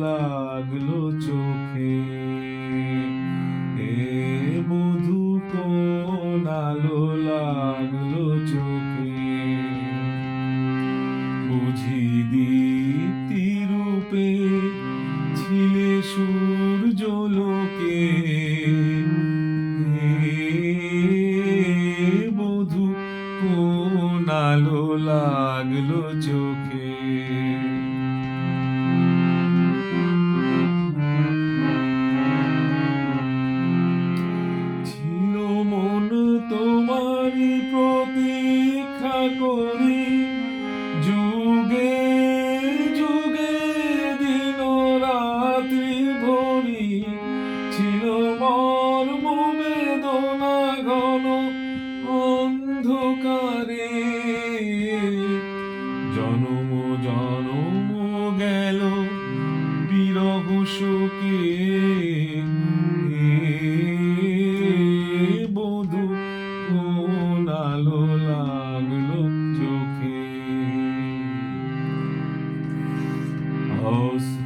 লাগল চোখে। এ বধু কোন আলো লাগল চোখে? বুঝি দীপ্তি রূপে ছিলে সূর্য লোকে। বধু কোন আলো লাগল চোখে? করি। যুগে যুগে দিন রাত্রি ভরি। ছিল মর্ম বেদনা ঘন অন্ধকারে। জনম জনম গেল, বিরহ শোকে ouço.